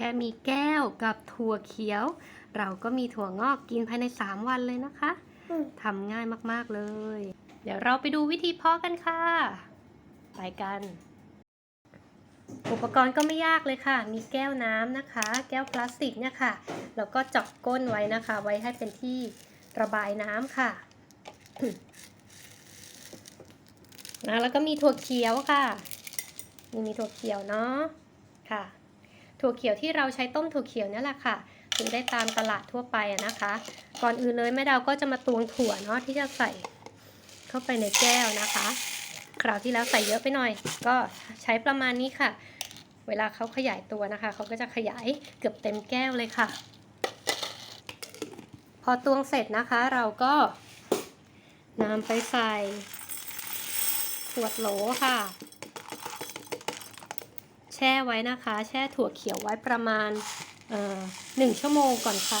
ค่มีแก้วกับถั่วเขียว เราก็มีถั่วงอกกินภายใน 3 วันเลยนะคะอืมทำง่ายมากๆเลย เดี๋ยวเราไปดูวิธีเพาะกันค่ะ ไปกัน อุปกรณ์ก็ไม่ยากเลยค่ะ มีแก้วน้ำนะคะ แก้วพลาสติกเนี่ยค่ะ แล้วก็เจาะก้นไว้นะคะ ไว้ให้เป็นที่ระบายน้ำค่ะนะแล้วก็มีถั่วเขียวค่ะ นี่มีถั่วเขียวเนาะค่ะ ถั่วเขียวที่เราใช้ต้มถั่วเขียวนี่แหละค่ะซื้อได้ตามตลาดทั่วไปนะคะ ก่อนอื่นเลยแม่ดาวก็จะมาตวงถั่วเนาะที่จะใส่เข้าไปในแก้วนะคะ คราวที่แล้วใส่เยอะไปหน่อย ก็ใช้ประมาณนี้ค่ะ เวลาเขาขยายตัวนะคะเขาก็จะขยายเกือบเต็มแก้วเลยค่ะ พอตวงเสร็จนะคะเราก็นำไปใส่ขวดโหลค่ะ ช่ไว้นะคะ แช่ถั่วเขียวไว้ประมาณเอ่อหนึ่งชั่วโมงก่อนค่ะ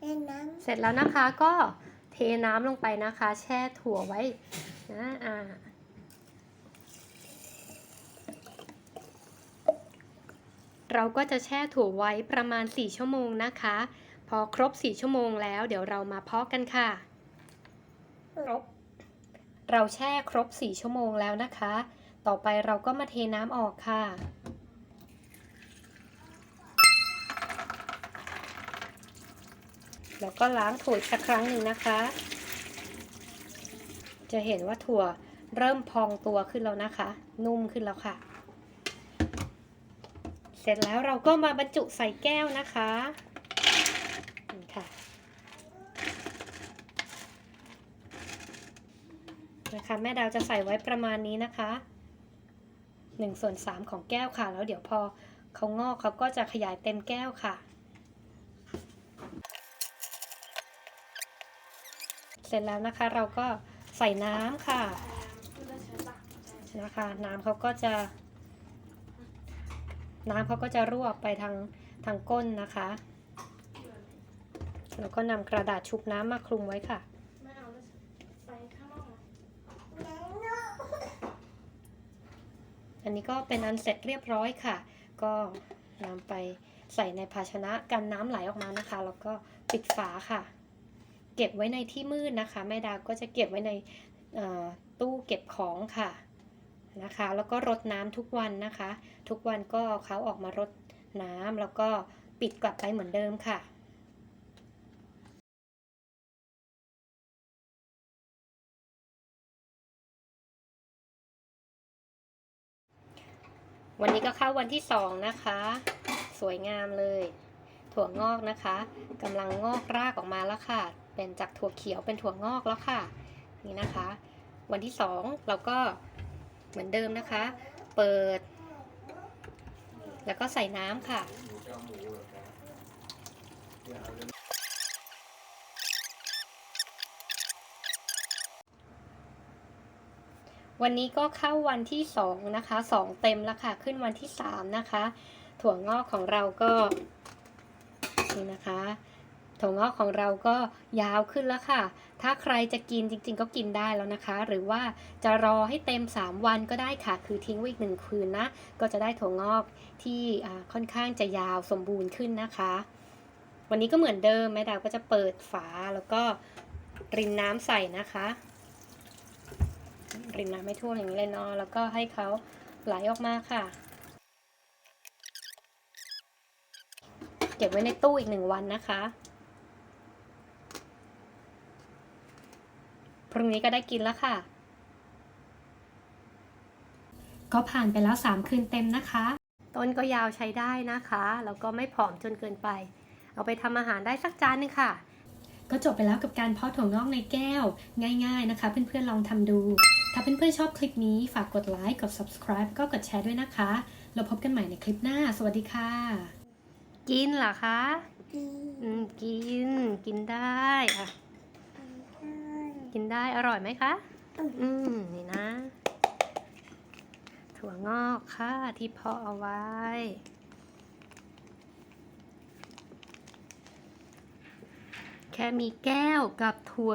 เล่นน้เสร็จแล้วนะคะก็เทน้ำลงไปนะคะ แช่ถั่วไว้นะอ่าเราก็จะแช่ถั่วไว้ประมาณ 4 ชั่วโมงนะคะ พอครบ 4 ชั่วโมงแล้ว เดี๋ยวเรามาเพาะกันค่ะครบเราแช่ครบ 4 ชั่วโมงแล้วนะคะ ต่อไปเราก็มาเทน้ำออกค่ะ แล้วก็ล้างถั่วอีกสักครั้งหนึ่งนะคะ จะเห็นว่าถั่วเริ่มพองตัวขึ้นแล้วนะคะ นุ่มขึ้นแล้วค่ะ เสร็จแล้วเราก็มาบรรจุใส่แก้วนะคะนี่ค่ะนะคะแม่ดาวจะใส่ไว้ประมาณนี้นะคะ 1ส่วน3ของแก้วค่ะ แล้วเดี๋ยวพอเขางอกเขาก็จะขยายเต็มแก้วค่ะ เสร็จแล้วนะคะเราก็ใส่น้ำค่ะนะคะน้ำเขาก็จะ น้ำเขาก็จะรั่วไปทางทางก้นนะคะ แล้วก็นำกระดาษชุบน้ำมาคลุมไว้ค่ะ ไม่เอาแล้วไปข้างนอกนะำเล่นน้ อันนี้ก็เป็นอันเสร็จเรียบร้อยค่ะ ก็นำไปใส่ในภาชนะกันน้ำไหลออกมานะคะ แล้วก็ปิดฝาค่ะ เก็บไว้ในที่มืดนะคะ แม่ดาวก็จะเก็บไว้ในตู้เก็บของค่ะนะคะ แล้วก็รดน้ำทุกวันนะคะ ทุกวันก็เขาออกมารดน้ำแล้วก็ปิดกลับไปเหมือนเดิมค่ะ วันนี้ก็เข้าวันที่สองนะคะ สวยงามเลย ถั่วงอกนะคะกำลังงอกรากออกมาแล้วค่ะ เป็นจากถั่วเขียวเป็นถั่วงอกแล้วค่ะ นี่นะคะ วันที่สองเราก็เหมือนเดิมนะคะ เปิด แล้วก็ใส่น้ำค่ะ วันนี้ก็เข้าวันที่สองนะคะสองเต็มแล้วค่ะ ขึ้นวันที่สามนะคะ ถั่วงอกของเราก็นี่นะคะ ถั่วงอกของเราก็ยาวขึ้นแล้วค่ะ ถ้าใครจะกินจริง ๆ ก็กินได้แล้วนะคะ หรือว่าจะรอให้เต็ม 3 วันก็ได้ค่ะ คือทิ้งไว้อีกหนึ่งคืนนะ ก็จะได้ถั่วงอกที่ค่อนข้างจะยาวสมบูรณ์ขึ้นนะคะ วันนี้ก็เหมือนเดิมแม่ดาวก็จะเปิดฝาแล้วก็รินน้ำใส่นะคะ รินน้ำไม่ท่วมอย่างนี้เลยเนาะแล้วก็ให้เขาไหลออกมาค่ะ เก็บไว้ในตู้อีกหนึ่งวันนะคะพรุ่งนี้ก็ได้กินแล้วค่ะ ก็ผ่านไปแล้ว 3 คืนเต็มนะคะ ต้นก็ยาวใช้ได้นะคะ แล้วก็ไม่ผอมจนเกินไป เอาไปทำอาหารได้สักจานหนึงค่ะ ก็จบไปแล้วกับการเพาะถั่วงอกในแก้ว ง่าย ๆนะคะ เพื่อนๆลองทำดู ถ้าเพื่อนๆชอบคลิปนี้ฝากกดไลค์กด subscribe ก็กดแชร์ด้วยนะคะ เราพบกันใหม่ในคลิปหน้า สวัสดีค่ะ กินเหรอคะอืมกินกินได้อะกินได้อร่อยไหมคะ อืมนี่นะ ถั่วงอกค่ะที่เพาะเอาไว้ แค่มีแก้วกับถั่ว